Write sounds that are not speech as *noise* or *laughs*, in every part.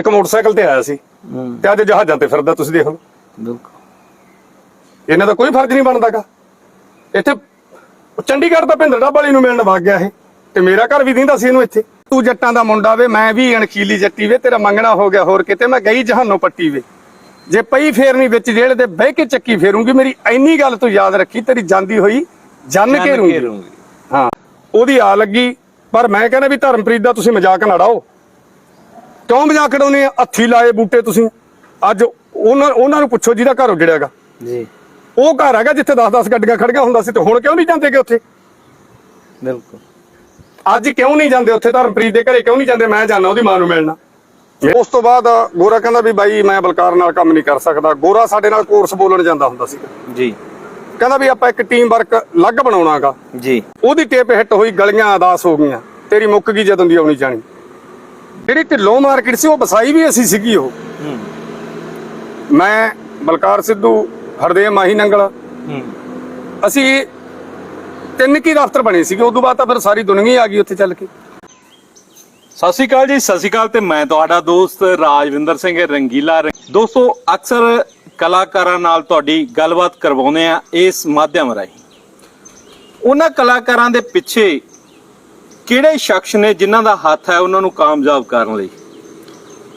ਇੱਕ ਮੋਟਰਸਾਈਕਲ ਤੇ ਆਇਆ ਸੀ ਹੂੰ। ਤੇ ਅੱਜ ਜਹਾਜ਼ਾਂ ਤੇ ਫਿਰਦਾ ਤੁਸੀਂ ਦੇਖ ਲਓ। ਬਿਲਕੁਲ। ਇਹਨਾਂ ਦਾ ਕੋਈ ਫਰਜ਼ ਨਹੀਂ ਬਣਦਾਗਾ ਇੱਥੇ ਚੰਡੀਗੜ੍ਹ ਦਾ ਭਿੰਦਰ ਵਾਲੀ ਨੂੰ ਮਿਲਣ ਵਗ ਗਿਆ ਇਹ। ਤੇ ਮੇਰਾ ਘਰ ਵੀ ਦਿੰਦਾ ਸੀ ਇਹਨੂੰ ਇੱਥੇ। ਤੂੰ ਜੱਟਾਂ ਦਾ ਮੁੰਡਾ ਵੇ ਮੈਂ ਵੀ ਅਣਖੀਲੀ ਜੱਟੀ ਵੇ ਤੇਰਾ ਮੰਗਣਾ ਹੋ ਗਿਆ ਹੋਰ ਕਿਤੇ ਮੈਂ ਗਈ ਜਹਾਨੋਂ ਪੱਟੀ ਵੇ। ਜੇ ਪਈ ਫੇਰਨੀ ਵਿੱਚ ਜੇਲ੍ਹ ਦੇ ਬਹਿ ਕੇ ਚੱਕੀ ਫੇਰੂੰਗੀ। ਮੇਰੀ ਇੰਨੀ ਗੱਲ ਤੂੰ ਯਾਦ ਰੱਖੀ ਤੇਰੀ ਜਾਂਦੀ ਹੋਈ ਜੰਨ ਕੇ ਰੂੰਗੀ ਹਾਂ ਉਹਦੀ ਆ ਲੱਗੀ। ਪਰ ਮੈਂ ਕਹਿੰਦਾ ਵੀ ਧਰਮਪ੍ਰੀਤ ਦਾ ਤੁਸੀਂ ਮਜ਼ਾਕ ਨਾ ਉਡਾਓ। ਕਿਉਂ ਮਜ਼ਾਕ ਉਡਾਉਂਦੇ ਆ? ਹੱਥੀ ਲਾਏ ਬੂਟੇ ਤੁਸੀਂ। ਅੱਜ ਉਹਨਾਂ ਉਹਨਾਂ ਨੂੰ ਪੁੱਛੋ ਜਿਹਦਾ ਘਰ ਉਜੜਿਆਗਾ ਜੀ। ਉਹ ਘਰ ਹੈਗਾ ਜਿੱਥੇ 10-10 ਗੱਡੀਆਂ ਖੜੀਆਂ ਹੁੰਦਾ ਸੀ ਤੇ ਹੁਣ ਕਿਉਂ ਨਹੀਂ ਜਾਂਦੇਗੇ ਉੱਥੇ? ਬਿਲਕੁਲ। ਅੱਜ ਕਿਉਂ ਨਹੀਂ ਜਾਂਦੇ ਉੱਥੇ? ਧਰਮਪ੍ਰੀਤ ਦੇ ਘਰੇ ਕਿਉਂ ਨਹੀਂ ਜਾਂਦੇ? ਮੈਂ ਜਾਣਾ ਉਹਦੀ ਮਾਂ ਨੂੰ ਮਿਲਣਾ। ਉਸ ਤੋਂ ਬਾਅਦ ਗੋਰਾ ਕਹਿੰਦਾ ਵੀ ਬਾਈ ਮੈਂ ਬਲਕਾਰ ਨਾਲ ਕੰਮ ਨਹੀਂ ਕਰ ਸਕਦਾ। ਗੋਰਾ ਸਾਡੇ ਨਾਲ ਕੋਰਸ ਬੋਲਣ ਜਾਂਦਾ ਹੁੰਦਾ ਸੀ। ਜੀ। ਕਹਿੰਦਾ ਵੀ ਆਪਾਂ ਇੱਕ ਟੀਮ ਵਰਕ ਅਲੱਗ ਬਣਾਉਣਾਗਾ ਜੀ। ਉਹਦੀ ਟੇਪ ਹਿੱਟ ਹੋਈ ਗਲੀਆਂ ਅਦਾਸ ਹੋ ਗਈਆਂ। ਤੇਰੀ ਮੁੱਕ ਗਈ ਜਦੋਂ ਦੀ ਆਉਣੀ ਜਾਣੀ। ਜਿਹੜੀ ਢਿੱਲੋਂ ਮਾਰਕੀਟ ਸੀ ਉਹ ਵਸਾਈ ਵੀ ਅਸੀਂ ਸੀਗੀ ਉਹ। ਮੈਂ ਬਲਕਾਰ ਸਿੱਧੂ ਹਰਦੇਵ ਮਾਹੀ ਨੰਗਲ। ਅਸੀਂ ਤਿੰਨ ਕੀ ਦਫ਼ਤਰ ਬਣੇ ਸੀਗੇ ਉਦੋਂ ਬਾਅਦ ਤਾਂ ਫਿਰ ਸਾਰੀ ਦੁਨੀਆ ਹੀ ਆ ਗਈ ਉੱਥੇ ਚੱਲ ਕੇ। ਸਤਿ ਸ਼੍ਰੀ ਅਕਾਲ ਜੀ ਸਤਿ ਸ਼੍ਰੀ ਅਕਾਲ ਤੇ ਮੈਂ ਤੁਹਾਡਾ ਦੋਸਤ ਰਾਜਵਿੰਦਰ ਸਿੰਘ ਰੰਗੀਲਾ ਰੰਗ- ਦੋਸਤੋ ਅਕਸਰ ਕਲਾਕਾਰਾਂ ਨਾਲ ਤੁਹਾਡੀ ਗੱਲਬਾਤ ਕਰਵਾਉਂਦੇ ਆ ਇਸ ਮਾਧਿਅਮ ਰਾਹੀਂ। ਉਹਨਾਂ ਕਲਾਕਾਰਾਂ ਦੇ ਪਿੱਛੇ ਕਿਹੜੇ ਸ਼ਖਸ ਨੇ ਜਿਨ੍ਹਾਂ ਦਾ ਹੱਥ ਹੈ ਉਹਨਾਂ ਨੂੰ ਕਾਮਯਾਬ ਕਰਨ ਲਈ?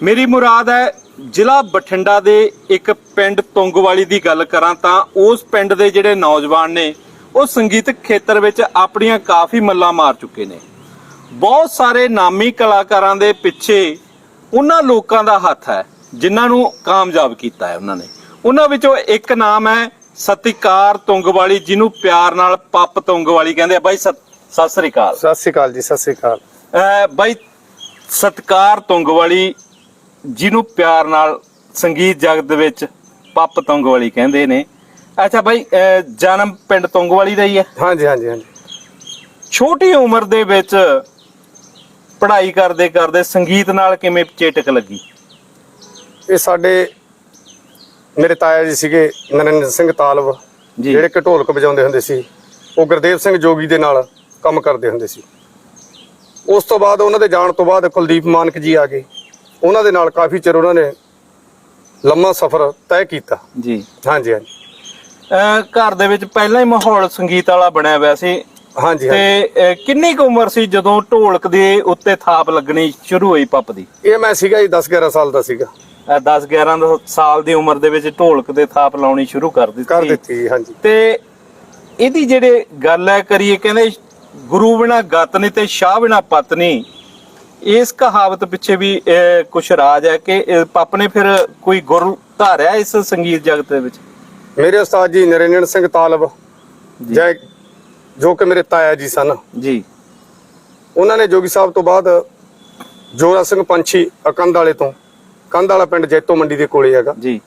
ਮੇਰੀ ਮੁਰਾਦ ਹੈ ਜ਼ਿਲ੍ਹਾ ਬਠਿੰਡਾ ਦੇ ਇੱਕ ਪਿੰਡ ਤੁੰਗਵਾਲੀ ਦੀ ਗੱਲ ਕਰਾਂ ਤਾਂ ਉਸ ਪਿੰਡ ਦੇ ਜਿਹੜੇ ਨੌਜਵਾਨ ਨੇ, ਉਹ ਸੰਗੀਤਕ ਖੇਤਰ ਵਿੱਚ ਆਪਣੀਆਂ ਕਾਫੀ ਮੱਲਾਂ ਮਾਰ ਚੁੱਕੇ ਨੇ। ਬਹੁਤ ਸਾਰੇ ਨਾਮੀ ਕਲਾਕਾਰਾਂ ਦੇ ਪਿੱਛੇ ਉਹਨਾਂ ਲੋਕਾਂ ਦਾ ਹੱਥ ਹੈ ਜਿਨ੍ਹਾਂ ਨੂੰ ਕਾਮਯਾਬ ਕੀਤਾ ਹੈ ਉਹਨਾਂ ਨੇ। ਉਹਨਾਂ ਵਿੱਚੋਂ ਇੱਕ ਨਾਮ ਹੈ ਸਤਿਕਾਰ ਤੁੰਗਵਾਲੀ ਜਿਹਨੂੰ ਪਿਆਰ ਨਾਲ ਪੱਪ ਤੁੰਗਵਾਲੀ ਕਹਿੰਦੇ ਆ। ਬਾਈ ਸਤ- ਸ੍ਰੀ ਅਕਾਲ। ਸਤਿ ਸ਼੍ਰੀ ਅਕਾਲ ਜੀ ਸਤਿ ਸ਼੍ਰੀ ਅਕਾਲ। ਬਾਈ ਸਤਕਾਰ ਤੁੰਗਵਾਲੀ ਜਿਹਨੂੰ ਪਿਆਰ ਨਾਲ ਸੰਗੀਤ ਜਗਤ ਦੇ ਵਿੱਚ ਪੱਪ ਤੁੰਗਵਾਲੀ ਕਹਿੰਦੇ ਨੇ। ਅੱਛਾ ਬਾਈ ਜਨਮ ਪਿੰਡ ਤੁੰਗਵਾਲੀ ਦਾ ਹੀ ਹੈ। ਹਾਂਜੀ ਹਾਂਜੀ ਹਾਂਜੀ। ਛੋਟੀ ਉਮਰ ਦੇ ਵਿੱਚ ਪੜ੍ਹਾਈ ਕਰਦੇ ਕਰਦੇ ਸੰਗੀਤ ਨਾਲ ਕਿਵੇਂ ਚੇਟਕ ਲੱਗੀ? ਇਹ ਸਾਡੇ ਮੇਰੇ ਤਾਇਆ ਜੀ ਸੀਗੇ ਨਰਿੰਦਰ ਸਿੰਘ ਤਾਲਬ ਜੀ। ਜਿਹੜੇ ਕਿ ਢੋਲਕ ਵਜਾਉਂਦੇ ਹੁੰਦੇ ਸੀ। ਉਹ ਗੁਰਦੇਵ ਸਿੰਘ ਜੋਗੀ ਦੇ ਨਾਲ ਕੰਮ ਕਰਦੇ ਹੁੰਦੇ ਸੀ। ਉਸ ਤੋਂ ਬਾਅਦ ਉਹਨਾਂ ਦੇ ਜਾਣ ਤੋਂ ਬਾਅਦ ਕੁਲਦੀਪ ਮਾਨਕ ਜੀ ਆ ਗਏ। ਉਹਨਾਂ ਦੇ ਨਾਲ ਕਾਫੀ ਚਿਰ ਉਹਨਾਂ ਨੇ ਲੰਮਾ ਸਫ਼ਰ ਤੈਅ ਕੀਤਾ। ਜੀ। ਹਾਂਜੀ ਹਾਂਜੀ। ਘਰ ਦੇ ਵਿੱਚ ਪਹਿਲਾਂ ਹੀ ਮਾਹੌਲ ਸੰਗੀਤ ਵਾਲਾ ਬਣਿਆ ਹੋਇਆ ਸੀ। ਹਾਂਜੀ ਤੇ ਕਿੰਨੀ ਕੁ ਉਮਰ ਸੀ ਜਦੋਂ ਢੋਲਕ ਦੇ ਉੱਤੇ ਥਾਪ ਲੱਗਣੀ ਸ਼ੁਰੂ ਹੋਈ ਪੱਪ ਦੀ? ਇਹ ਮੈਂ ਸੀਗਾ ਜੀ 10 11 ਸਾਲ ਦਾ ਸੀਗਾ। 10 11 ਦਾ ਸਾਲ ਦੀ ਉਮਰ ਦੇ ਵਿੱਚ ਢੋਲਕ ਦੇ ਥਾਪ ਲਾਉਣੀ ਸ਼ੁਰੂ ਕਰ ਦਿੱਤੀ। ਕਰ ਦਿੱਤੀ ਹਾਂਜੀ। ਤੇ ਇਹਦੀ ਜਿਹੜੇ ਗੱਲ ਹੈ ਕਰੀਏ ਕਹਿੰਦੇ ਗੁਰੂ ਬਿਨਾ ਗਤ ਨਹੀਂ ਤੇ ਸ਼ਾਹ ਬਿਨਾ ਪਤ ਨਹੀਂ ਇਸ ਕਹਾਵਤ ਪਿੱਛੇ ਵੀ ਕੁਝ ਰਾਜ ਹੈ ਕਿ ਪੱਪ ਨੇ ਫਿਰ ਕੋਈ ਗੁਰੂ ਧਾਰਿਆ ਇਸ ਸੰਗੀਤ ਜਗਤ ਦੇ ਵਿੱਚ? ਮੇਰੇ ਉਸਤਾਦ ਜੀ ਨਰਿੰਦਰ ਸਿੰਘ ਤਾਲਬ ਜੀ। ਜੈ ਜੋ ਕਿ ਮੇਰੇ ਤਾਇਆ ਜੀ ਸਨ। ਜੀ। ਉਹਨਾਂ ਨੇ ਜੋਗੀ ਸਾਹਿਬ ਤੋਂ ਬਾਅਦ ਜੋਰਾ ਸਿੰਘ ਪੰਛੀ ਅਕੰਦ ਵਾਲੇ ਤੋਂ ਕੰਧ ਵਾਲਾ ਪਿੰਡ ਜੈਤੋ ਮੰਡੀ ਦੇ ਕੋਲੇ ਹੈਗਾ। ਜੀ।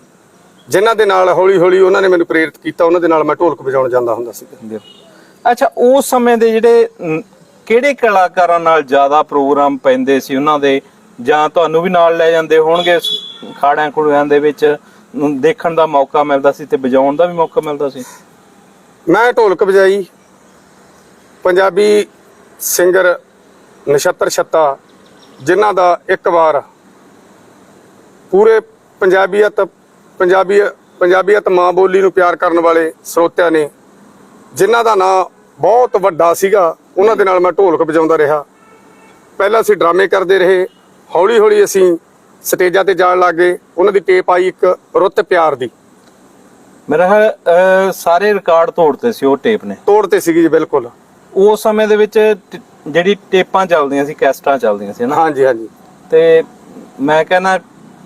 ਜਿਨ੍ਹਾਂ ਦੇ ਨਾਲ ਹੌਲੀ ਹੌਲੀ ਉਹਨਾਂ ਨੇ ਮੈਨੂੰ ਪ੍ਰੇਰਿਤ ਕੀਤਾ ਉਹਨਾਂ ਦੇ ਨਾਲ ਮੈਂ ਢੋਲਕ ਵਜਾਉਣ ਜਾਂਦਾ ਹੁੰਦਾ ਸੀ ਅੱਛਾ ਉਸ ਸਮੇਂ ਦੇ ਜਿਹੜੇ ਅਮ, ਕਿਹੜੇ ਕਲਾਕਾਰਾਂ ਨਾਲ ਜ਼ਿਆਦਾ ਪ੍ਰੋਗਰਾਮ ਪੈਂਦੇ ਸੀ ਉਹਨਾਂ ਦੇ? ਜਾਂ ਤੁਹਾਨੂੰ ਵੀ ਨਾਲ ਲੈ ਜਾਂਦੇ ਹੋਣਗੇ ਸ- ਖਾੜਿਆਂ ਖੁੜਿਆਂ ਦੇ ਵਿੱਚ ਅਮ, ਦੇਖਣ ਦਾ ਮੌਕਾ ਮਿਲਦਾ ਸੀ ਤੇ ਵਜਾਉਣ ਦਾ ਵੀ ਮੌਕਾ ਮਿਲਦਾ ਸੀ? ਮੈਂ ਢੋਲਕ ਵਜਾਈ। ਪੰਜਾਬੀ ਸਿੰਗਰ ਨਛੱਤਰ ਛੱਤਾ ਜਿਨ੍ਹਾਂ ਦਾ ਇੱਕ ਵਾਰ ਪੂਰੇ ਪੰਜਾਬੀਅਤ ਪੰਜਾਬੀ ਪੰਜਾਬੀਅਤ ਮਾਂ ਬੋਲੀ ਨੂੰ ਪਿਆਰ ਕਰਨ ਵਾਲੇ ਸਰੋਤਿਆਂ ਨੇ ਜਿਨ੍ਹਾਂ ਦਾ ਨਾਂ ਬਹੁਤ ਵੱਡਾ ਸੀਗਾ। ਉਹਨਾਂ ਦੇ ਨਾਲ ਮੈਂ ਢੋਲਕ ਵਜਾਉਂਦਾ ਰਿਹਾ। ਪਹਿਲਾਂ ਅਸੀਂ ਡਰਾਮੇ ਕਰਦੇ ਰਹੇ। ਹੌਲੀ ਹੌਲੀ ਅਸੀਂ ਸਟੇਜਾਂ ਤੇ ਜਾਣ ਲੱਗੇ ਉਹਨਾਂ ਦੀ ਟੇਪ ਆਈ ਇੱਕ ਰੁੱਤ ਪਿਆਰ ਦੀ। ਮੇਰਾ ਸਾਰੇ ਰਿਕਾਰਡ ਤੋੜਤੇ ਸੀ ਉਹ ਟੇਪ ਨੇ। ਤੋੜ ਤੇ ਸੀਗੀ ਜੀ ਬਿਲਕੁਲ। ਉਸ ਸਮੇਂ ਦੇ ਵਿੱਚ ਜਿਹੜੀ ਟੇਪਾਂ ਚੱਲਦੀਆਂ ਸੀ ਕੈਸਟਾਂ ਚੱਲਦੀਆਂ ਸੀ ਨਾ? ਹਾਂਜੀ ਹਾਂਜੀ। ਤੇ ਮੈਂ ਕਹਿੰਦਾ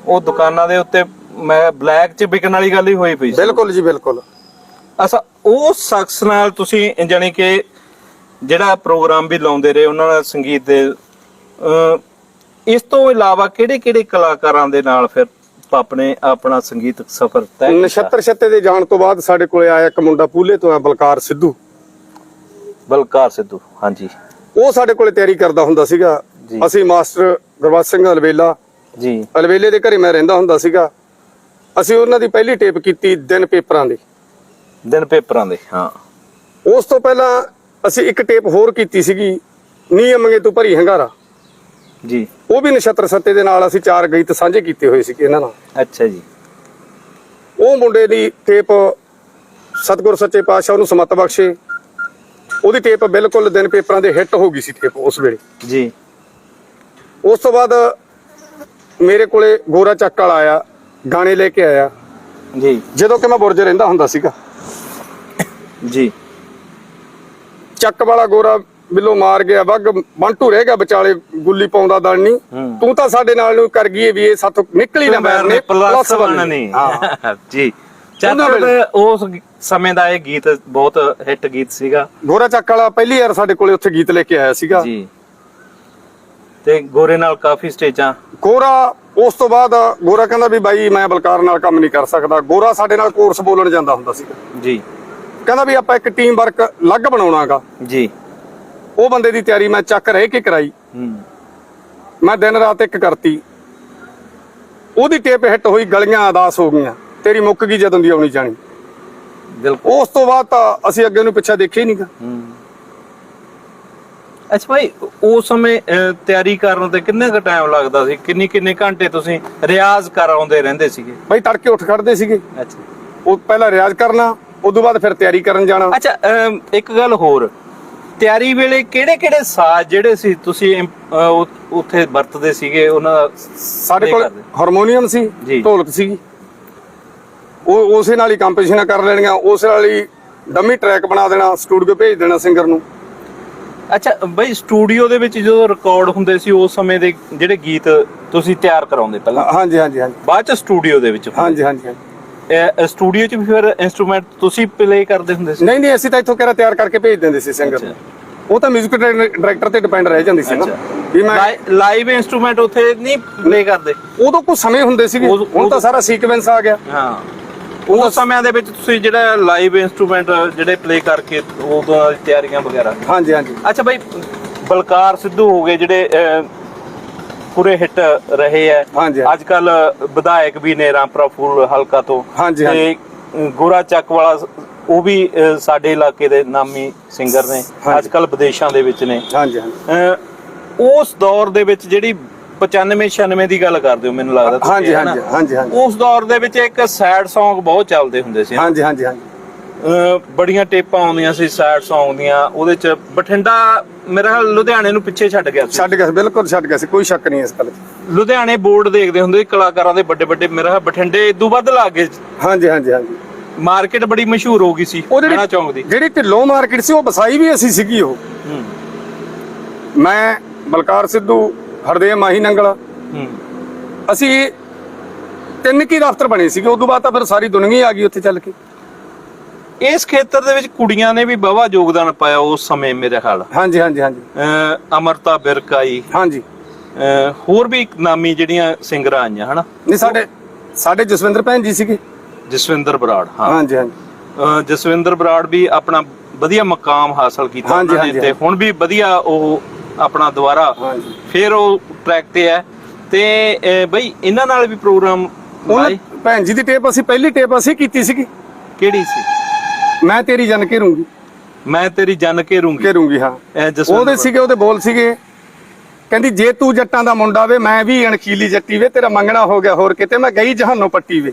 ਉਹ ਦੁਕਾਨਾਂ ਦੇ ਉੱਤੇ ਮੈਂ ਬਲੈਕ 'ਚ ਵਿਕਣ ਵਾਲੀ ਗੱਲ ਹੀ ਹੋਈ ਪਈ ਸੀ। ਬਿਲਕੁਲ ਜੀ ਬਿਲਕੁਲ। ਅੱਛਾ ਉਹ ਸ਼ਖਸ ਨਾਲ ਤੁਸੀਂ ਜਾਨੀ ਕਿ ਜਿਹੜਾ ਪ੍ਰੋਗਰਾਮ ਵੀ ਲਾਉਂਦੇ ਰਹੇ ਉਹਨਾਂ ਨਾਲ ਸੰਗੀਤ ਦੇ ਇਸ ਤੋਂ ਇਲਾਵਾ ਕਿਹੜੇ ਕਿਹੜੇ ਕਲਾਕਾਰਾਂ ਦੇ ਨਾਲ ਫਿਰ ਨੇ ਆਪਣਾ ਸੰਗੀਤਕ ਸਫ਼ਰ ਤੈਅ? ਨਛੱਤਰ ਛੱਤੇ ਦੇ ਜਾਣ ਤੋਂ ਬਾਅਦ ਸਾਡੇ ਕੋਲੇ ਆਇਆ ਇੱਕ ਮੁੰਡਾ ਪੂਲੇ ਤੋਂ ਆ ਬਲਕਾਰ ਸਿੱਧੂ। ਬਲਕਾਰ ਸਿੱਧੂ ਹਾਂਜੀ। ਉਹ ਸਾਡੇ ਕੋਲੇ ਤਿਆਰੀ ਕਰਦਾ ਹੁੰਦਾ ਸੀਗਾ। ਅਸੀਂ ਮਾਸਟਰ ਗੁਰਬਖਸ਼ ਸਿੰਘ ਅਲਵੇਲਾ ਜੀ। ਅਲਵੇਲੇ ਦੇ ਘਰੇ ਮੈਂ ਰਹਿੰਦਾ ਹੁੰਦਾ ਸੀਗਾ। ਅਸੀਂ ਉਹਨਾਂ ਦੀ ਪਹਿਲੀ ਟੇਪ ਕੀਤੀ ਦਿਨ ਪੇਪਰਾਂ ਦੀ। ਦਿਨ ਪੇਪਰਾਂ ਦੇ ਹਾਂ। ਉਸ ਤੋਂ ਪਹਿਲਾਂ ਅਸੀਂ ਇੱਕ ਟੇਪ ਹੋਰ ਕੀਤੀ ਸੀਗੀ ਨੀ ਅਮਗੇ ਤੂੰ ਭਰੀ ਹੰਗਾਰਾ। ਜੀ। ਉਹ ਵੀ ਨਛੱਤਰ ਸੱਤੇ ਦੇ ਨਾਲ ਅਸੀਂ ਚਾਰ ਗੀਤ ਸਾਂਝੇ ਕੀਤੇ ਹੋਏ ਸੀ ਇਹਨਾਂ ਨਾਲ। ਅੱਛਾ ਜੀ। ਉਹ ਮੁੰਡੇ ਦੀ ਟੇਪ ਸਤਿਗੁਰ ਸੱਚੇ ਪਾਤਸ਼ਾਹ ਉਹਨੂੰ ਸਮਤ ਬਖਸ਼ੇ। ਉਹਦੀ ਟੇਪ ਬਿਲਕੁਲ ਦਿਨ ਪੇਪਰਾਂ ਦੇ ਹਿੱਟ ਹੋ ਗਈ ਸੀ ਟੇਪ ਉਸ ਵੇਲੇ। ਜੀ। ਉਸ ਤੋਂ ਬਾਅਦ ਮੇਰੇ ਕੋਲੇ ਗੋਰਾ ਚੱਕ ਵਾਲਾ ਆਇਆ ਗਾਣੇ ਲੈ ਕੇ ਆਇਆ। ਜੀ। ਜਦੋਂ ਕਿ ਮੈਂ ਬੁਰਜ ਰਹਿੰਦਾ ਹੁੰਦਾ ਸੀਗਾ। ਜੀ। ਚੱਕ ਵਾਲਾ ਗੋਰਾ ਬਿੱਲੋ ਮਾਰ ਗਿਆ ਵੱਗ ਬੰਟੂ ਰਹਿ ਗਿਆ ਵਿਚਾਲੇ ਗੁੱਲੀ ਪਾਉਂਦਾ ਦਲ ਨਹੀਂ। ਹੂੰ। ਤੂੰ ਤਾਂ ਸਾਡੇ ਨਾਲ ਨੂੰ ਕਰ ਗਈ ਵੀ ਇਹ ਸਾਥੋਂ ਨਿਕਲ ਨਾ ਬਾਹਰ ਨੇ ਪਲੱਸ ਬਣ ਨਹੀਂ। ਹਾਂ। *laughs* ਜੀ। ਚੱਕਰ ਉਸ ਸਮੇਂ ਦਾ ਇਹ ਗੀਤ ਬਹੁਤ ਹਿੱਟ ਗੀਤ ਸੀਗਾ। ਗੋਰਾ ਚੱਕ ਵਾਲਾ ਪਹਿਲੀ ਵਾਰ ਸਾਡੇ ਕੋਲੇ ਉੱਥੇ ਗੀਤ ਲੈ ਕੇ ਆਇਆ ਸੀਗਾ। ਜੀ। ਤੇ ਗੋਰੇ ਨਾਲ ਕਾਫੀ ਸਟੇਜਾਂ। ਗੋਰਾ ਉਸ ਤੋਂ ਬਾਅਦ ਗੋਰਾ ਕਹਿੰਦਾ ਵੀ ਬਾਈ ਮੈਂ ਬਲਕਾਰ ਨਾਲ ਕੰਮ ਨਹੀਂ ਕਰ ਸਕਦਾ। ਗੋਰਾ ਸਾਡੇ ਨਾਲ ਕੋਰਸ ਬੋਲਣ ਜਾਂਦਾ ਹੁੰਦਾ ਸੀਗਾ ਜੀ। ਕਹਿੰਦਾ ਵੀ ਆਪਾਂ ਇੱਕ ਟੀਮ ਵਰਕ ਅਲੱਗ ਬਣਾਉਣਾਗਾ। ਜੀ। ਉਹ ਬੰਦੇ ਦੀ ਤਿਆਰੀ ਮੈਂ ਚੱਕ ਰਹਿ ਕੇ ਕਰਾਈ। ਹੂੰ। ਮੈਂ ਦਿਨ ਰਾਤ ਇੱਕ ਕਰਤੀ। ਉਹਦੀ ਟੇਪ ਹਿੱਟ ਹੋਈ ਗਲੀਆਂ ਅਦਾਸ ਹੋ ਗਈਆਂ। ਤੇਰੀ ਮੁੱਕ ਗਈ ਜਦੋਂ ਦੀ ਆਉਣੀ ਜਾਣੀ। ਬਿਲਕੁਲ। ਉਸ ਤੋਂ ਬਾਅਦ ਤਾਂ ਅਸੀਂ ਅੱਗੇ ਨੂੰ ਪਿੱਛਾ ਦੇਖਿਆ ਹੀ ਨਹੀਂਗਾ ਹੂੰ। ਅੱਛਾ ਭਾਈ ਉਸ ਸਮੇਂ ਤਿਆਰੀ ਕਰਨ ਤੇ ਕਿੰਨਾ ਕੁ ਟਾਈਮ ਲੱਗਦਾ ਸੀ? ਕਿੰਨੀ ਕਿੰਨੇ ਘੰਟੇ ਤੁਸੀਂ ਰਿਆਜ਼ ਕਰਾਉਂਦੇ ਰਹਿੰਦੇ ਸੀਗੇ? ਬਈ ਤੜਕੇ ਉੱਠ ਖੜਦੇ ਸੀਗੇ। ਅੱਛਾ। ਉਹ ਪਹਿਲਾਂ ਰਿਆਜ਼ ਕਰਨਾ ਤੋਂ ਬਾਅਦ ਫਿਰ ਤਿਆਰੀ ਕਰਨ ਜਾਣਾ। ਅੱਛਾ ਅਮ, ਇੱਕ ਗੱਲ ਹੋਰ। ਤਿਆਰੀ ਵੇਲੇ ਕਿਹੜੇ ਕਿਹੜੇ ਸਾਜ਼ ਜਿਹੜੇ ਸੀ ਤੁਸੀਂ ਉ- ਉੱਥੇ ਵਰਤਦੇ ਸੀਗੇ? ਉਹਨਾਂ ਦਾ ਸਾਡੇ play ਕੋਲ ਕਰਦੇ? ਹਾਰਮੋਨੀਅਮ ਸੀ। ਢੋਲਕ ਸੀ। ਉਹ ਉਸੇ ਨਾਲ ਹੀ ਕੰਪੋਜੀਸ਼ਨਾਂ ਕਰ ਲੈਣੀਆਂ ਉਸ ਨਾਲ ਹੀ ਡੰਮੀ ਟਰੈਕ ਬਣਾ ਦੇਣਾ ਸਟੂਡੀਓ ਭੇਜ ਦੇਣਾ ਸਿੰਗਰ ਨੂੰ। ਅੱਛਾ ਬਈ ਸਟੂਡੀਓ ਦੇ ਵਿੱਚ ਜਦੋਂ ਰਿਕਾਰਡ ਹੁੰਦੇ ਸੀ ਉਸ ਸਮੇਂ ਦੇ ਜਿਹੜੇ ਗੀਤ ਤੁਸੀਂ ਤਿਆਰ ਕਰਾਉਂਦੇ ਪਹਿਲਾਂ? ਹਾਂਜੀ ਹਾਂਜੀ ਹਾਂਜੀ। ਬਾਅਦ ਚ ਸਟੂਡੀਓ ਦੇ ਵਿੱਚ ਹਾਂਜੀ ਹਾਂਜੀ ਹਾਂਜੀ। ਸਟੂਡੀਓ ਚ ਵੀ ਫਿਰ ਇਨਸਟਰੂਮੈਂਟ ਤੁਸੀਂ ਪਲੇ ਕਰਦੇ ਹੁੰਦੇ ਸੀ? ਨਹੀਂ ਨਹੀਂ ਅਸੀਂ ਤਾਂ ਇੱਥੋਂ ਕਿਹੜਾ ਤਿਆਰ ਕਰਕੇ ਭੇਜ ਦਿੰਦੇ ਸੀ ਸਿੰਗਰ ਉਹ ਤਾਂ 뮤직 ਡਾਇਰੈਕਟਰ ਤੇ ਡਿਪੈਂਡ ਰਹਿ ਜਾਂਦੀ ਸੀ ਨਾ। ਵੀ ਮੈਂ ਲਾਈਵ ਇਨਸਟਰੂਮੈਂਟ ਉੱਥੇ ਨਹੀਂ ਪਲੇ ਕਰਦੇ। ਉਦੋਂ ਕੁਝ ਸਮੇਂ ਹੁੰਦੇ ਉਦੋਂ- ਹੁਣ ਤਾਂ ਸਾਰਾ ਸੀਕੁਐਂਸ ਆ ਗਿਆ। ਹਾਂ। ਉਸ ਸਮਿਆਂ ਦੇ ਵਿੱਚ ਤੁਸੀਂ ਜਿਹੜਾ ਲਾਈਵ ਇਨਸਟਰੂਮੈਂਟ ਜਿਹੜੇ ਪਲੇ ਕਰਕੇ ਉਦੋਂ ਤਿਆਰੀਆਂ ਵਗੈਰਾ। ਹਾਂਜੀ ਹਾਂਜੀ। ਅੱਛਾ ਬਾਈ ਬਲਕਾਰ ਸਿੱਧੂ ਹੋ ਗਏ ਜਿਹੜੇ ਪੂਰੇ ਹਿੱਟ ਰਹੇ ਐ ਹਾਂਜੀ। ਅੱਜ ਕੱਲ ਵਿਧਾਇਕ ਵੀ ਨੇ ਰਾਮਪੁਰਾ ਫੂਲ ਹਲਕਾ ਤੋਂ। ਤੇ ਗੋਰਾ ਚੱਕ ਵਾਲਾ ਉਹ ਵੀ ਸਾਡੇ ਇਲਾਕੇ ਦੇ ਨਾਮੀ ਸਿੰਗਰ ਨੇ। ਅੱਜ ਕੱਲ ਵਿਦੇਸ਼ਾਂ ਦੇ ਵਿੱਚ ਨੇ। ਹਾਂਜੀ ਹਾਂਜੀ। ਅਹ, ਉਸ ਦੌਰ ਦੇ ਵਿੱਚ ਜਿਹੜੀ 95 96 ਦੀ ਗੱਲ ਕਰਦੇ ਹੋ ਮੈਨੂੰ ਲੱਗਦਾ ਹਾਂਜੀ ਹੈ? ਹਾਂਜੀ ਹਾਂਜੀ ਹਾਂਜੀ। ਉਸ ਦੌਰ ਦੇ ਵਿੱਚ ਇੱਕ ਸੈਡ Song ਬਹੁਤ ਚੱਲਦੇ ਹੁੰਦੇ ਸੀ ਹਾਂਜੀ ਹਾਂਜੀ ਹਾਂਜੀ। ਬੜੀਆਂ ਟੇਪਾਂ ਆਉਂਦੀਆਂ ਸੀ ਸੈਡ Song ਦੀਆਂ ਉਹਦੇ ਚ ਬਠਿੰਡਾ ਮੇਰਾ ਖਿਆਲ ਲੁਧਿਆਣੇ ਨੂੰ ਪਿੱਛੇ ਛੱਡ ਗਿਆ ਸੀ। ਛੱਡ ਗਿਆ ਸੀ ਬਿਲਕੁਲ ਛੱਡ ਗਿਆ ਸੀ ਕੋਈ ਸ਼ੱਕ ਨਹੀਂ ਇਸ ਗੱਲ 'ਚ। ਲੁਧਿਆਣੇ ਬੋਰਡ ਦੇਖਦੇ ਹੁੰਦੇ ਸੀ ਕਲਾਕਾਰਾਂ ਦੇ ਵੱਡੇ ਵੱਡੇ ਮੇਰਾ ਖਿਆਲ ਬਠਿੰਡੇ ਇਦੋਂ ਵੱਧ ਲੱਗ ਗਏ। ਹਾਂਜੀ ਹਾਂਜੀ ਹਾਂਜੀ। ਮਾਰਕੀਟ ਬੜੀ ਮਸ਼ਹੂਰ ਹੋ ਗਈ ਸੀ ਉਹ ਰਾਣਾ ਚੌਂਕ ਦੀ। ਜਿਹੜੀ ਜਿਹੜੀ ਢਿੱਲੋਂ ਮਾਰਕੀਟ ਸੀ ਉਹ ਵਸਾਈ ਵੀ ਅਸੀਂ ਸੀਗੀ ਉਹ। ਹੂੰ। ਮੈਂ ਬਲਕਾਰ ਸਿੱਧੂ ਹਰਦੇਵ ਮਾਹੀ ਨੰਗਲ। ਹੂੰ। ਅਸੀਂ ਤਿੰਨ ਕੀ ਦਫ਼ਤਰ ਬਣੇ ਸੀਗੇ ਉਦੋਂ ਬਾਅਦ ਤਾਂ ਫਿਰ ਸਾਰੀ ਦੁਨੀਆ ਹੀ ਆ ਗਈ ਉੱਥੇ ਚੱਲ ਕੇ। ਇਸ ਖੇਤਰ ਦੇ ਵਿੱਚ ਕੁੜੀਆਂ ਨੇ ਵੀ ਬਵਾ ਯੋਗਦਾਨ ਪਾਇਆ ਉਸ ਸਮੇਂ ਮੇਰੇ ਖਿਆਲ। ਹਾਂਜੀ ਹਾਂਜੀ ਹਾਂਜੀ। ਅਮਰਤਾ ਬਿਰਕ ਆਈ ਹਾਂਜੀ ਹੋਰ ਵੀ ਨਾਮੀ ਜਿਹੜੀਆਂ ਸਿੰਗਰਾਂ ਆਈਆਂ ਹਨਾ? ਨਹੀਂ ਸਾਡੇ ਸਾਡੇ ਜਸਵਿੰਦਰ ਭੈਣ ਜੀ ਸੀਗੇ। ਜਸਵਿੰਦਰ ਬਰਾੜ ਹਾਂ। ਹਾਂਜੀ ਹਾਂਜੀ। ਜਸਵਿੰਦਰ ਬਰਾੜ ਵੀ ਆਪਣਾ ਵਧੀਆ ਮਕਾਮ ਹਾਸਲ ਕੀਤਾ ਹਾਂਜੀ, ਉਹਨਾਂ ਨੇ ਹਾਂਜੀ, ਤੇ ਹੁਣ ਵੀ ਵਧੀਆ ਉਹ ਆਪਣਾ ਦੁਬਾਰਾ ਹਾਂਜੀ। ਫਿਰ ਉਹ ਟਰੈਕ ਤੇ ਹੈ। ਤੇ ਬਈ ਇਹਨਾਂ ਨਾਲ ਵੀ ਪ੍ਰੋਗਰਾਮ ਉਹਨਾਂ ਲਾਏ? ਭੈਣ ਜੀ ਦੀ ਟੇਪ ਅਸੀਂ ਪਹਿਲੀ ਟੇਪ ਅਸੀਂ ਕੀਤੀ ਸੀਗੀ। ਕਿਹੜੀ ਸੀ? ਮੈਂ ਤੇਰੀ ਜਨ ਘੇਰੂੰਗੀ। ਮੈਂ ਤੇਰੀ ਜਨ ਘੇਰੂੰਗੀ। ਘੇਰੂੰਗੀ ਹਾਂ। ਇਹ ਜਸਵਿੰਦਰ ਉਹਦੇ ਸੀਗੇ ਉਹਦੇ ਬੋਲ ਸੀਗੇ। ਕਹਿੰਦੀ ਜੇ ਤੂੰ ਜੱਟਾਂ ਦਾ ਮੁੰਡਾ ਵੇ ਮੈਂ ਵੀ ਅਣਖੀਲੀ ਜੱਟੀ ਵੇ ਤੇਰਾ ਮੰਗਣਾ ਹੋ ਗਿਆ ਹੋਰ ਕਿਤੇ ਮੈਂ ਗਈ ਜਹਾਨੋਂ ਪੱਟੀ ਵੇ।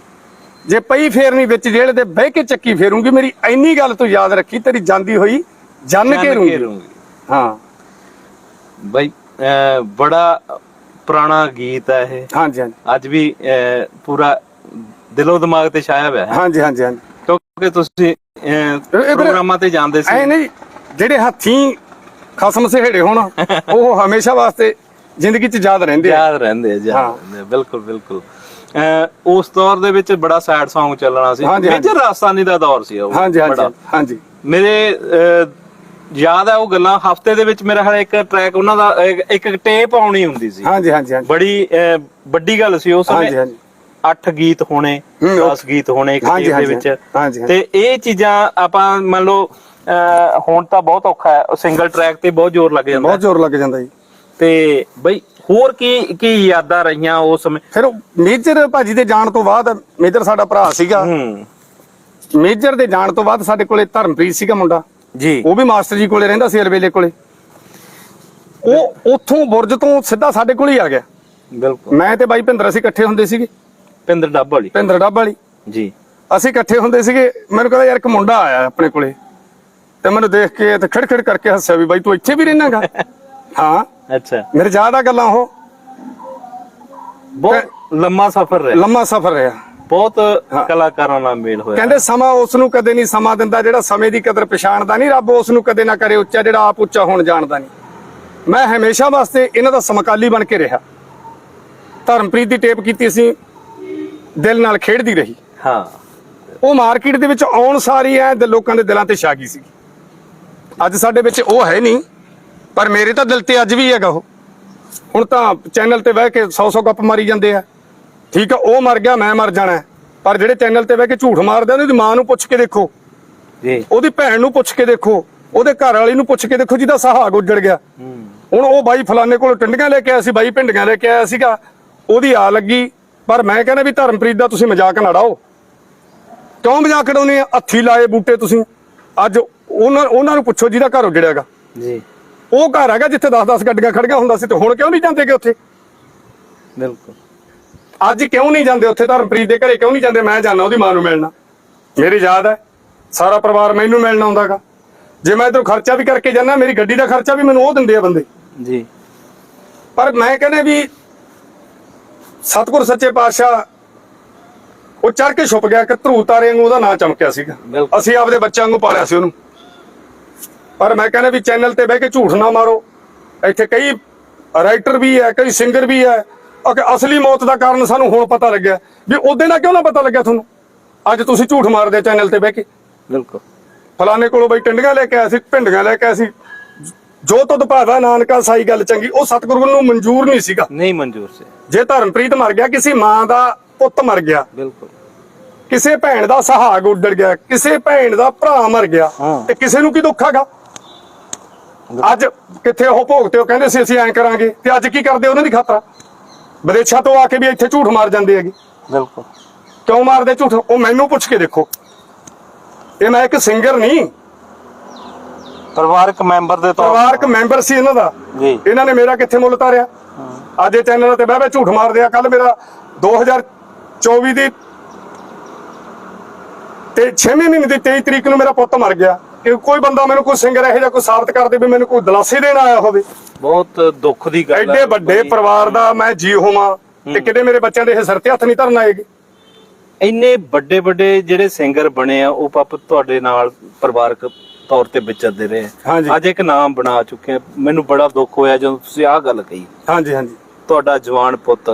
ਜੇ ਪਈ ਫੇਰਨੀ ਵਿੱਚ ਜੇਲ੍ਹ ਦੇ ਬਹਿ ਕੇ ਚੱਕੀ ਫੇਰੂੰਗੀ ਮੇਰੀ ਇੰਨੀ ਗੱਲ ਤੂੰ ਯਾਦ ਰੱਖੀ ਤੇਰੀ ਜਾਂਦੀ ਹੋਈ ਜਨ ਘੇਰੂੰਗੀ। ਘੇਰੂੰਗੀ। ਹਾਂ। ਬਈ ਅਹ ਬੜਾ ਪੁਰਾਣਾ ਗੀਤ ਹੈ ਇਹ। ਹਾਂਜੀ ਹਾਂਜੀ। ਅੱਜ ਵੀ ਅਹ ਪੂਰਾ ਦਿਲੋਂ ਦਿਮਾਗ ਤੇ ਛਾਇਆ ਹੋਇਆ ਹੈ। ਹਾਂਜੀ ਹਾਂਜੀ ਹਾਂਜੀ। ਕਿਉਂਕਿ ਤੁਸੀਂ ਅਹ, ਪ੍ਰੋਗਰਾਮਾਂ ਤੇ ਜਾਂਦੇ ਸੀ। ਐ ਨਹੀਂ ਜਿਹੜੇ ਹੱਥੀਂ ਖਸਮ ਸਹੇੜੇ ਹੋਣ ਉਹ ਹਮੇਸ਼ਾ ਵਾਸਤੇ ਜ਼ਿੰਦਗੀ 'ਚ ਯਾਦ ਰਹਿੰਦੇ ਆ। ਯਾਦ ਰਹਿੰਦੇ ਆ ਯਾਦ ਹਾਂ। ਰਹਿੰਦੇ ਆ, ਬਿਲਕੁਲ ਬਿਲਕੁਲ। ਅਹ ਉਸ ਦੌਰ ਦੇ ਵਿੱਚ ਬੜਾ ਸੈਡ Song ਚੱਲਣਾ ਸੀ। ਹਾਂਜੀ, ਹਾਂਜੀ। ਮੇਜਰ ਰਾਜਸਥਾਨੀ ਦਾ ਦੌਰ ਸੀ ਉਹ ਹਾਂਜੀ ਹਾਂਜੀ ਬੜਾ। ਹਾਂਜੀ। ਮੇਰੇ ਅਹ, ਯਾਦ ਹੈ ਉਹ ਗੱਲਾਂ ਹਫ਼ਤੇ ਦੇ ਵਿੱਚ ਮੇਰਾ ਖਿਆਲ ਇੱਕ ਟਰੈਕ ਉਹਨਾਂ ਦਾ ਇੱਕ- ਇੱਕ ਟੇਪ ਆਉਣੀ ਹੁੰਦੀ ਸੀ। ਹਾਂਜੀ ਹਾਂਜੀ ਹਾਂਜੀ। ਬੜੀ ਅਹ, ਵੱਡੀ ਗੱਲ ਸੀ ਉਸ ਹਾਂਜੀ ਸਮੇਂ ਹਾਂਜੀ। 8 ਗੀਤ ਹੋਣੇ ਹੂੰ, 10 ਗੀਤ ਹੋਣੇ ਇੱਕ ਹਾਂਜੀ, ਟੇਪ ਦੇ ਹਾਂਜੀ, ਵਿੱਚ। ਹਾਂਜੀ। ਤੇ ਇਹ ਚੀਜ਼ਾਂ ਆਪਾਂ ਮੰਨ ਲਓ ਅਹ, ਹੁਣ ਤਾਂ ਬਹੁਤ ਔਖਾ ਹੈ ਸਿੰਗਲ ਟਰੈਕ ਤੇ ਬਹੁਤ ਜ਼ੋਰ ਲੱਗ ਜਾਂਦਾ। ਬਹੁਤ ਜ਼ੋਰ ਲੱਗ ਜਾਂਦਾ ਜੀ। ਤੇ ਬਈ ਹੋਰ ਕੀ ਕੀ ਯਾਦਾਂ ਰਹੀਆਂ ਉਸ ਸਮੇਂ? ਫਿਰ ਉਹ ਮੇਜਰ ਭਾਜੀ ਦੇ ਜਾਣ ਤੋਂ ਬਾਅਦ ਮੇਜਰ ਸਾਡਾ ਭਰਾ ਸੀਗਾ। ਹੂੰ। ਮੇਜਰ ਦੇ ਜਾਣ ਤੋਂ ਬਾਅਦ ਸਾਡੇ ਕੋਲੇ ਧਰਮਪ੍ਰੀਤ ਸੀਗਾ ਮੁੰਡਾ। ਜੀ। ਉਹ ਵੀ ਮਾਸਟਰ ਜੀ ਕੋਲੇ ਰਹਿੰਦਾ ਸੀ ਅਲਵੇਲੇ ਕੋਲੇ। ਉਹ ਉੱਥੋਂ ਬੁਰਜ ਤੋਂ ਸਿੱਧਾ ਸਾਡੇ ਕੋਲ ਹੀ ਆ ਗਿਆ। ਬਿਲਕੁਲ। ਮੈਂ ਤੇ ਬਾਈ ਭਿੰਦਰ ਅਸੀਂ ਇਕੱਠੇ ਹੁੰਦੇ ਸੀਗੇ। ਪਿੰਦਰ ਡੱਬ ਵਾਲੀ? ਭਿੰਦਰ ਡੱਬ ਵਾਲੀ। ਜੀ। ਅਸੀਂ ਇਕੱਠੇ ਹੁੰਦੇ ਸੀਗੇ ਮੈਨੂੰ ਕਹਿੰਦਾ ਯਾਰ ਇੱਕ ਮੁੰਡਾ ਆਇਆ ਆਪਣੇ ਕੋਲੇ ਤੇ ਮੈਨੂੰ ਦੇਖ ਕੇ ਤੇ ਖੜਖੜ ਕਰਕੇ ਹੱਸਿਆ ਵੀ ਬਾਈ ਤੂੰ ਇੱਥੇ ਵੀ ਰਹਿਣਾਗਾ *laughs* ਹਾਂ। ਅੱਛਾ। ਮੇਰੇ ਯਾਦ ਆ ਗੱਲਾਂ ਉਹ। ਬਹੁਤ ਲੰਮਾ ਸਫ਼ਰ ਰਿਹਾ। ਲੰਮਾ ਸਫ਼ਰ ਰਿਹਾ। ਬਹੁਤ ਕਲਾਕਾਰਾਂ ਨਾਲ ਮੇਲ ਹੋਇਆ। ਕਹਿੰਦੇ ਸਮਾਂ ਉਸ ਨੂੰ ਕਦੇ ਨਹੀਂ ਸਮਾਂ ਦਿੰਦਾ ਜਿਹੜਾ ਸਮੇਂ ਦੀ ਕਦਰ ਪਛਾਣਦਾ ਨਹੀਂ ਰੱਬ ਉਸ ਨੂੰ ਕਦੇ ਨਾ ਕਰੇ ਉੱਚਾ ਜਿਹੜਾ ਆਪ ਉੱਚਾ ਹੋਣ ਜਾਣਦਾ ਨਹੀਂ। ਮੈਂ ਹਮੇਸ਼ਾ ਵਾਸਤੇ ਇਹਨਾਂ ਦਾ ਸਮਕਾਲੀ ਬਣ ਕੇ ਰਿਹਾ। ਧਰਮਪ੍ਰੀਤ ਦੀ ਟੇਪ ਕੀਤੀ ਸੀ ਦਿਲ ਨਾਲ ਖੇਡਦੀ ਰਹੀ। ਹਾਂ। ਉਹ ਮਾਰਕੀਟ ਦੇ ਵਿੱਚ ਆਉਣ ਸਾਰੀ ਐ ਤੇ ਲੋਕਾਂ ਦੇ ਦਿਲਾਂ ਤੇ ਛਾ ਗਈ ਸੀ ਅੱਜ ਸਾਡੇ ਵਿੱਚ ਉਹ ਹੈ ਨਹੀਂ ਪਰ ਮੇਰੇ ਤਾਂ ਦਿਲ ਤੇ ਅੱਜ ਵੀ ਹੈਗਾ ਉਹ। ਹੁਣ ਤਾਂ ਚੈਨਲ ਤੇ ਬਹਿ ਕੇ 100-100 ਗੱਪ ਮਾਰੀ ਜਾਂਦੇ ਆ। ਠੀਕ ਆ ਉਹ ਮਰ ਗਿਆ ਮੈਂ ਮਰ ਜਾਣਾ। ਪਰ ਜਿਹੜੇ ਚੈਨਲ ਤੇ ਬਹਿ ਕੇ ਝੂਠ ਮਾਰਦੇ ਆ ਉਹਦੀ ਮਾਂ ਨੂੰ ਪੁੱਛ ਕੇ ਦੇਖੋ। ਜੀ। ਉਹਦੀ ਭੈਣ ਨੂੰ ਪੁੱਛ ਕੇ ਦੇਖੋ। ਉਹਦੇ ਘਰ ਵਾਲੀ ਨੂੰ ਪੁੱਛ ਕੇ ਦੇਖੋ ਜਿਹਦਾ ਸੁਹਾਗ ਉੱਜੜ ਗਿਆ। ਹੂੰ। ਹੁਣ ਉਹ ਬਾਈ ਫਲਾਣੇ ਕੋਲ ਟੰਡੀਆਂ ਲੈ ਕੇ ਆਇਆ ਸੀ ਬਾਈ ਭਿੰਡੀਆਂ ਲੈ ਕੇ ਆਇਆ ਸੀਗਾ। ਉਹਦੀ ਆ ਲੱਗੀ। ਪਰ ਮੈਂ ਕਹਿੰਦਾ ਵੀ ਧਰਮਪ੍ਰੀਤ ਦਾ ਤੁਸੀਂ ਮਜ਼ਾਕ ਨਾ ਉਡਾਓ। ਕਿਉਂ ਮਜ਼ਾਕ ਉਡਾਉਨੇ ਆ? ਹੱਥੀ ਲਾਏ ਬੂਟੇ ਤੁਸੀਂ। ਅੱਜ ਉਹਨਾਂ ਉਹਨਾਂ ਨੂੰ ਪੁੱਛੋ ਜਿਹਦਾ ਘਰ ਉੱਜੜਿਆਗਾ ਜੀ। ਉਹ ਘਰ ਹੈਗਾ ਜਿੱਥੇ 10-10 ਗੱਡੀਆਂ ਖੜੀਆਂ ਹੁੰਦਾ ਸੀ ਤੇ ਹੁਣ ਕਿਉਂ ਨਹੀਂ ਜਾਂਦੇਗੇ ਉੱਥੇ? ਬਿਲਕੁਲ। ਅੱਜ ਕਿਉਂ ਨਹੀਂ ਜਾਂਦੇ ਉੱਥੇ? ਧਰਮਪ੍ਰੀਤ ਦੇ ਘਰੇ ਕਿਉਂ ਨਹੀਂ ਜਾਂਦੇ? ਮੈਂ ਜਾਣਾ ਉਹਦੀ ਮਾਂ ਨੂੰ ਮਿਲਣਾ। ਮੇਰੀ ਯਾਦ ਹੈ। ਸਾਰਾ ਪਰਿਵਾਰ ਮੈਨੂੰ ਮਿਲਣ ਆਉਂਦਾਗਾ ਜੇ ਮੈਂ ਇਧਰੋਂ ਖਰਚਾ ਵੀ ਕਰਕੇ ਜਾਣਾ ਮੇਰੀ ਗੱਡੀ ਦਾ ਖਰਚਾ ਵੀ ਮੈਨੂੰ ਉਹ ਦਿੰਦੇ ਆ ਬੰਦੇ। ਜੀ। ਪਰ ਮੈਂ ਕਹਿੰਦਾ ਵੀ ਸਤਿਗੁਰ ਸੱਚੇ ਪਾਤਸ਼ਾਹ ਉਹ ਚੜ ਕੇ ਛੁਪ ਗਿਆ ਕਿ ਧਰੂ ਤਾਰੇ ਵਾਂਗੂ ਉਹਦਾ ਨਾਂ ਚਮਕਿਆ ਸੀਗਾ। ਅਸੀਂ ਆਪਦੇ ਬੱਚਿਆਂ ਵਾਂਗੂ ਪਾਲਿਆ ਸੀ ਉਹਨੂੰ। ਪਰ ਮੈਂ ਕਹਿੰਦਾ ਵੀ ਚੈਨਲ ਤੇ ਬਹਿ ਕੇ ਝੂਠ ਨਾ ਮਾਰੋ। ਇੱਥੇ ਕਈ ਰਾਈਟਰ ਵੀ ਹੈ ਕਈ ਸਿੰਗਰ ਵੀ ਹੈ। ਕਿ ਅਸਲੀ ਮੌਤ ਦਾ ਕਾਰਨ ਸਾਨੂੰ ਹੁਣ ਪਤਾ ਲੱਗਿਆ। ਵੀ ਉਹਦੇ ਨਾਲ ਕਿਉਂ ਨਾ ਪਤਾ ਲੱਗਿਆ ਤੁਹਾਨੂੰ? ਅੱਜ ਤੁਸੀਂ ਝੂਠ ਮਾਰਦੇ ਚੈਨਲ ਤੇ ਬਹਿ ਕੇ। ਬਿਲਕੁਲ। ਫਲਾਣੇ ਕੋਲੋਂ ਬਈ ਟੰਡੀਆਂ ਲੈ ਕੇ ਆਇਆ ਸੀ ਭਿੰਡੀਆਂ ਲੈ ਕੇ ਆਇਆ ਸੀ। ਜੋ ਤੁਧ ਭਾਵਾ ਨਾਨਕਾ ਸਾਈ ਗੱਲ ਚੰਗੀ ਉਹ ਸਤਿਗੁਰੂ ਨੂੰ ਮਨਜ਼ੂਰ ਨਹੀਂ ਸੀਗਾ। ਨਹੀਂ ਮਨਜ਼ੂਰ ਸੀ। ਜੇ ਧਰਮਪ੍ਰੀਤ ਮਰ ਗਿਆ ਕਿਸੇ ਮਾਂ ਦਾ ਪੁੱਤ ਮਰ ਗਿਆ। ਬਿਲਕੁਲ। ਕਿਸੇ ਭੈਣ ਦਾ ਸੁਹਾਗ ਉੱਡੜ ਗਿਆ ਕਿਸੇ ਭੈਣ ਦਾ ਭਰਾ ਮਰ ਗਿਆ। ਤੇ ਕਿਸੇ ਨੂੰ ਕੀ ਦੁੱਖ ਹੈਗਾ? ਅੱਜ ਕਿੱਥੇ ਉਹ ਭੋਗਤੇ ਉਹ ਕਹਿੰਦੇ ਸੀ ਅਸੀਂ ਐਂ ਕਰਾਂਗੇ। ਤੇ ਅੱਜ ਕੀ ਕਰਦੇ ਉਹਨਾਂ ਦੀ ਖਾਤਰ? ਵਿਦੇਸ਼ਾਂ ਤੋਂ ਆ ਕੇ ਵੀ ਇੱਥੇ ਝੂਠ ਮਾਰ ਜਾਂਦੇ ਹੈਗੇ। ਬਿਲਕੁਲ। ਕਿਉਂ ਮਾਰਦੇ ਝੂਠ? ਉਹ ਮੈਨੂੰ ਪੁੱਛ ਕੇ ਦੇਖੋ। ਇਹ ਮੈਂ ਇੱਕ ਸਿੰਗਰ ਨਹੀਂ। ਪਰਿਵਾਰਕ ਮੈਂਬਰ ਦੇ ਤੌਰ ਪਰਿਵਾਰਕ ਮੈਂਬਰ ਸੀ ਇਹਨਾਂ ਦਾ। ਜੀ। ਇਹਨਾਂ ਨੇ ਮੇਰਾ ਕਿੱਥੇ ਮੁੱਲ ਤਾਰਿਆ? ਅੱਜ ਇਹ ਚੈਨਲ ਤੇ ਬਹਿ ਬਹਿ ਝੂਠ ਮਾਰਦੇ ਆ। ਕੱਲ ਮੇਰਾ 2024 ਦੀ ਤੇ 6ਵੇਂ ਮਹੀਨੇ ਦੀ 23 ਤਰੀਕ ਨੂੰ ਮੇਰਾ ਪੁੱਤ ਮਰ ਗਿਆ। ਕਿ ਕੋਈ ਬੰਦਾ ਮੈਨੂੰ ਕੋਈ ਸਿੰਗਰ ਇਹੋ ਜਿਹਾ ਕੋਈ ਸਾਬਤ ਕਰ ਦੇ ਵੀ ਮੈਨੂੰ ਕੋਈ ਦਲਾਸੇ ਦੇਣ ਆਇਆ ਹੋਵੇ। ਬਹੁਤ ਦੁੱਖ ਦੀ ਗੱਲ ਐਡੇ ਵੱਡੇ ਪਰਿਵਾਰ ਦਾ ਮੈਂ ਜੀ ਹੋਵਾਂ ਤੇ ਕਿਤੇ ਮੇਰੇ ਬੱਚਿਆਂ ਦੇ ਇਹ ਸਿਰ ਤੇ ਹੱਥ ਨਹੀਂ ਧਰਨ ਆਏਗੇ। ਇੰਨੇ ਵੱਡੇ ਵੱਡੇ ਜਿਹੜੇ ਸਿੰਗਰ ਬਣੇ ਆ ਉਹ ਪਾਪ ਤੁਹਾਡੇ ਨਾਲ ਪਰਿਵਾਰਕ ਤੌਰ ਤੇ ਵਿਚਰਦੇ ਰਹੇ। ਅੱਜ ਇੱਕ ਨਾਮ ਬਣਾ ਚੁੱਕੇ ਆ ਮੈਨੂੰ ਬੜਾ ਦੁੱਖ ਹੋਇਆ ਜਦੋਂ ਤੁਸੀਂ ਆਹ ਗੱਲ ਕਹੀ। ਹਾਂਜੀ ਹਾਂਜੀ। ਤੁਹਾਡਾ ਜਵਾਨ ਪੁੱਤ।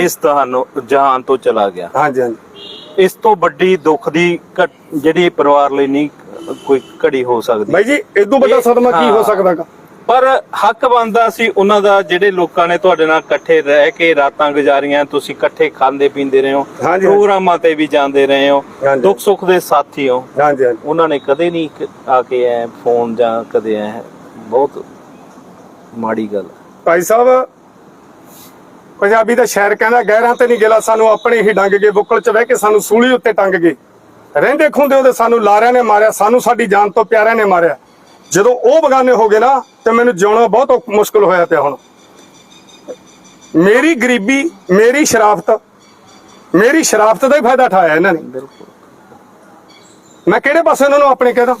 ਇਸ ਤੁਹਾਨੂੰ ਜਹਾਨ ਤੋਂ ਚਲਾ ਗਿਆ। ਹਾਂਜੀ ਹਾਂਜੀ। ਇਸ ਤੋਂ ਵੱਡੀ ਦੁੱਖ ਦੀ ਜਿਹੜੀ ਪਰਿਵਾਰ ਲਈ ਨਹੀਂ ਕੋਈ ਘੜੀ ਹੋ ਸਕਦੀ। ਬਾਈ ਜੀ ਇਦੋਂ ਵੱਡਾ ਸਦਮਾ ਕੀ ਹੋ ਹਾਂ। ਸਕਦਾਗਾ ਪਰ ਹੱਕ ਬਣਦਾ ਸੀ ਉਹਨਾਂ ਦਾ ਜਿਹੜੇ ਲੋਕਾਂ ਨੇ ਤੁਹਾਡੇ ਨਾਲ ਇਕੱਠੇ ਰਹਿ ਕੇ ਰਾਤਾਂ ਗੁਜ਼ਾਰੀਆਂ ਤੁਸੀਂ ਇਕੱਠੇ ਖਾਂਦੇ ਪੀਂਦੇ ਰਹੇ ਹੋ। ਪ੍ਰੋਗਰਾਮਾਂ ਤੇ ਵੀ ਜਾਂਦੇ ਰਹੇ ਹੋ। ਦੁੱਖ ਸੁੱਖ ਦੇ ਸਾਥੀ ਹੋ। ਹਾਂਜੀ ਹਾਂਜੀ। ਉਹਨਾਂ ਨੇ ਕਦੇ ਨਹੀਂ ਆ ਕੇ ਐ ਫੋਨ ਜਾਂ ਕਦੇ ਐ ਬਹੁਤ ਮਾੜੀ ਗੱਲ ਭਾਈ ਸਾਹਿਬ ਪੰਜਾਬੀ ਦਾ ਸ਼ਾਇਰ ਕਹਿੰਦਾ ਗਹਿਰਾਂ ਤੇ ਨਹੀਂ ਗਿਲਾ ਸਾਨੂੰ ਆਪਣੇ ਹੀ ਡੰਗ ਗਏ ਬੁੱਕਲ 'ਚ ਬਹਿ ਕੇ ਸਾਨੂੰ ਸੂਲੀ ਉੱਤੇ ਟੰਗ ਗਏ। ਰਹਿੰਦੇ ਖੁੰਦੇ ਉਹਦੇ ਸਾਨੂੰ ਲਾਰਿਆਂ ਨੇ ਮਾਰਿਆ ਸਾਨੂੰ ਸਾਡੀ ਜਾਨ ਤੋਂ ਪਿਆਰਿਆਂ ਨੇ ਮਾਰਿਆ। ਜਦੋਂ ਉਹ ਬਗਾਨੇ ਹੋ ਗਏ ਨਾ ਤੇ ਮੈਨੂੰ ਜਿਉਣਾ ਬਹੁਤ ਮੁਸ਼ਕਲ ਹੋਇਆ ਪਿਆ ਹੁਣ। ਮੇਰੀ ਗਰੀਬੀ ਮੇਰੀ ਸ਼ਰਾਫਤ ਮੇਰੀ ਸ਼ਰਾਫਤ ਦਾ ਹੀ ਫਾਇਦਾ ਉਠਾਇਆ ਇਹਨਾਂ ਨੇ। ਬਿਲਕੁਲ ਮੈਂ ਕਿਹੜੇ ਪਾਸੇ ਉਹਨਾਂ ਨੂੰ ਆਪਣੇ ਕਹਦਾ?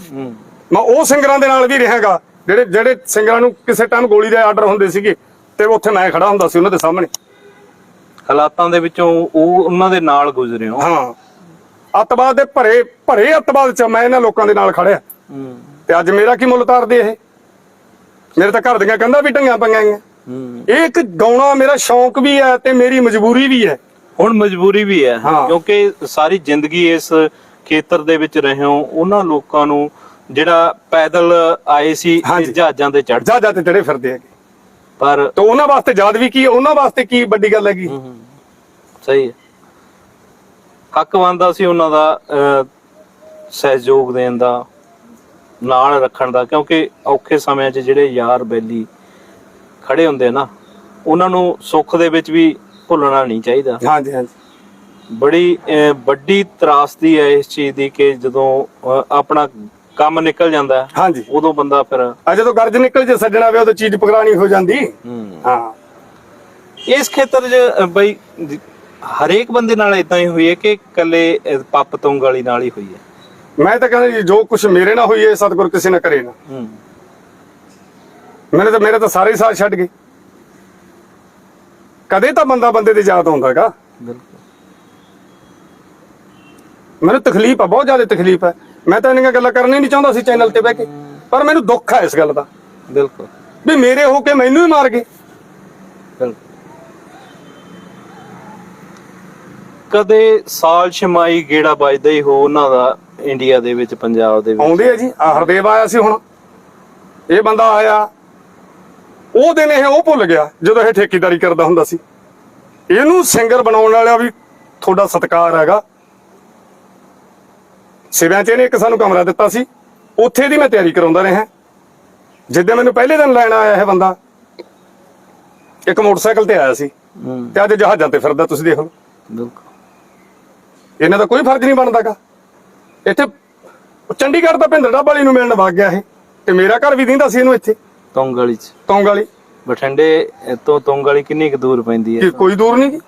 ਮੈਂ ਉਹ ਸਿੰਗਰਾਂ ਦੇ ਨਾਲ ਵੀ ਰਿਹਾਗਾ ਜਿਹੜੇ ਜਿਹੜੇ ਸਿੰਗਰਾਂ ਨੂੰ ਕਿਸੇ ਟਾਈਮ ਗੋਲੀ ਦੇ ਆਰਡਰ ਹੁੰਦੇ ਸੀਗੇ ਤੇ ਉੱਥੇ ਮੈਂ ਖੜਾ ਹੁੰਦਾ ਸੀ ਉਹਨਾਂ ਦੇ ਸਾਹਮਣੇ। ਹਾਲਾਤਾਂ ਦੇ ਵਿੱਚੋਂ ਉਹ ਉਹਨਾਂ ਦੇ ਨਾਲ ਗੁਜ਼ਰੇ ਹੋ। ਹਾਂ। ਅੱਤਵਾਦ ਦੇ ਭਰੇ ਭਰੇ ਅੱਤਵਾਦ ਚ ਮੈਂ ਇਹਨਾਂ ਲੋਕਾਂ ਦੇ ਨਾਲ ਖੜਿਆ। ਹੂੰ। ਤੇ ਅੱਜ ਮੇਰਾ ਕੀ ਮੁੱਲ ਤਾਰਦੇ ਇਹ? ਮੇਰੇ ਤਾਂ ਘਰ ਦੀਆਂ ਕੰਧਾਂ ਵੀ ਟੰਗੀਆਂ ਪਈਆਂ ਹੂੰ ਇਹ ਇੱਕ ਗਾਉਣਾ ਮੇਰਾ ਸ਼ੌਂਕ ਵੀ ਹੈ ਤੇ ਮੇਰੀ ਮਜਬੂਰੀ ਵੀ ਹੈ। ਹੁਣ ਮਜਬੂਰੀ ਵੀ ਹੈ। ਕਿਉਂਕਿ ਸਾਰੀ ਜ਼ਿੰਦਗੀ ਇਸ ਖੇਤਰ ਦੇ ਵਿੱਚ ਰਹੇ ਹੋ ਉਹਨਾਂ ਲੋਕਾਂ ਨੂੰ ਜਿਹੜਾ ਪੈਦਲ ਆਏ ਸੀ। ਜਹਾਜ਼ਾਂ ਤੇ ਚੜ੍ਹ ਜਾ ਜਾ ਤੇ ਚੜੇ ਫਿਰਦੇ ਹੈਗੇ। ਪਰ ਤੇ ਉਹਨਾਂ ਵਾਸਤੇ ਯਾਦ ਵੀ ਕੀ ਉਹਨਾਂ ਵਾਸਤੇ ਕੀ ਵੱਡੀ ਗੱਲ ਹੈਗੀ? ਸਹੀ ਹੈ। ਹੱਕ ਬਣਦਾ ਸੀ ਉਹਨਾਂ ਦਾ ਸਹਿਯੋਗ ਦੇਣ ਦਾ ਨਾਲ ਰੱਖਣ ਦਾ ਕਿਉਂਕਿ ਔਖੇ ਸਮਿਆਂ 'ਚ ਜਿਹੜੇ ਯਾਰ ਬੈਲੀ ਖੜੇ ਹੁੰਦੇ ਨਾ ਉਹਨਾਂ ਨੂੰ ਸੁੱਖ ਦੇ ਵਿੱਚ ਵੀ ਭੁੱਲਣਾ ਨਹੀਂ ਚਾਹੀਦਾ। ਹਾਂਜੀ ਹਾਂਜੀ। ਬੜੀ ਵੱਡੀ ਤਰਾਸਦੀ ਹੈ ਇਸ ਚੀਜ਼ ਦੀ ਕਿ ਜਦੋਂ ਆਪਣਾ ਕੰਮ ਨਿਕਲ ਜਾਂਦਾ ਹਾਂਜੀ। ਉਦੋਂ ਬੰਦਾ ਫਿਰ ਆ ਜਦੋਂ ਗਰਜ ਨਿਕਲ ਜੇ ਸੱਜਣਾ ਵੇ ਉਦੋਂ ਚੀਜ਼ ਪਕੜਾਣੀ ਹੋ ਜਾਂਦੀ। ਹੂੰ। ਇਸ ਖੇਤਰ 'ਚ ਬਈ ਹਰੇਕ ਬੰਦੇ ਨਾਲ ਇਦਾਂ ਹੀ ਹੋਈ ਹੈ ਕਿ ਇਕੱਲੇ ਅ, ਪੱਪ ਤੁੰਗ ਵਾਲੀ ਨਾਲ ਹੀ ਹੋਈ ਹੈ? ਮੈਂ ਤਾਂ ਕਹਿੰਦਾ ਜੀ ਜੋ ਕੁਝ ਮੇਰੇ ਨਾਲ ਹੋਈ ਹੈ ਸਤਿਗੁਰ ਕਿਸੇ ਨਾ ਕਰੇ ਨਾ। ਮੇਰੇ ਤਾਂ ਮੇਰੇ ਤਾਂ ਸਾਰੇ ਸਾਥ ਛੱਡ ਗਏ। ਕਦੇ ਤਾਂ ਬੰਦਾ ਬੰਦੇ ਦੇ ਯਾਦ ਆਉਂਦਾਗਾ ਬਿਲਕੁਲ। ਮੈਨੂੰ ਤਕਲੀਫ ਆ ਬਹੁਤ ਜ਼ਿਆਦਾ ਤਕਲੀਫ ਹੈ ਮੈਂ ਤਾਂ ਇੰਨੀਆਂ ਗੱਲਾਂ ਕਰਨੀ ਨਹੀਂ ਚਾਹੁੰਦਾ ਸੀ ਚੈਨਲ ਤੇ ਬਹਿ ਕੇ। ਪਰ ਮੈਨੂੰ ਦੁੱਖ ਹੈ ਇਸ ਗੱਲ ਦਾ। ਬਿਲਕੁਲ। ਵੀ ਮੇਰੇ ਹੋ ਕੇ ਮੈਨੂੰ ਹੀ ਮਾਰ ਗਏ। ਕਦੇ ਸਾਲ ਛਮਾਈ ਗੇੜਾ ਵੱਜਦਾ ਹੀ ਹੋ ਉਹਨਾਂ ਦਾ। ਇੰਡੀਆ ਦੇ ਵਿੱਚ ਪੰਜਾਬ ਦੇ ਵਿੱਚ। ਆਉਂਦੇ ਆ ਜੀ। ਆ ਹਰਦੇਵ ਆਇਆ ਸੀ ਹੁਣ। ਇਹ ਬੰਦਾ ਆਇਆ। ਉਹ ਦਿਨ ਇਹ ਉਹ ਭੁੱਲ ਗਿਆ ਜਦੋਂ ਇਹ ਠੇਕੇਦਾਰੀ ਕਰਦਾ ਹੁੰਦਾ ਸੀ। ਇਹਨੂੰ ਸਿੰਗਰ ਬਣਾਉਣ ਵਾਲਾ ਵੀ ਤੁਹਾਡਾ ਸਤਿਕਾਰ ਹੈਗਾ। ਸਿਵਿਆਂ 'ਚ ਇਹਨੇ ਇੱਕ ਸਾਨੂੰ ਕਮਰਾ ਦਿੱਤਾ ਸੀ। ਉੱਥੇ ਦੀ ਮੈਂ ਤਿਆਰੀ ਕਰਾਉਂਦਾ ਰਿਹਾ। ਜਿੱਦਾਂ ਮੈਨੂੰ ਪਹਿਲੇ ਦਿਨ ਲੈਣ ਆਇਆ ਇਹ ਬੰਦਾ ਇੱਕ ਮੋਟਰਸਾਈਕਲ ਤੇ ਆਇਆ ਸੀ। ਤੇ ਅੱਜ ਜਹਾਜ਼ਾਂ ਤੇ ਫਿਰਦਾ ਤੁਸੀਂ ਦੇਖ ਲਓ। ਬਿਲਕੁਲ। ਇਹਨਾਂ ਦਾ ਕੋਈ ਫਰਜ਼ ਨਹੀਂ ਬਣਦਾਗਾ ਇੱਥੇ ਚੰਡੀਗੜ੍ਹ ਦਾ ਭਿੰਦਰ ਵਾਲੀ ਨੂੰ ਮਿਲਣ ਵਗ ਗਿਆ ਇਹ ਤੇ ਮੇਰਾ ਘਰ ਵੀ ਦਿੰਦਾ ਸੀ ਇਹਨੂੰ ਇੱਥੇ। ਤੁੰਗ ਵਾਲੀ ਚ। ਤੌਂਗ ਵਾਲੀ ਬਠਿੰਡੇ ਤੋਂ ਤੁੰਗ ਵਾਲੀ ਕਿੰਨੀ ਕੁ ਦੂਰ ਪੈਂਦੀ ਹੈ? ਕਿ ਕੋਈ ਦੂਰ ਨਹੀਂ। ਗੀ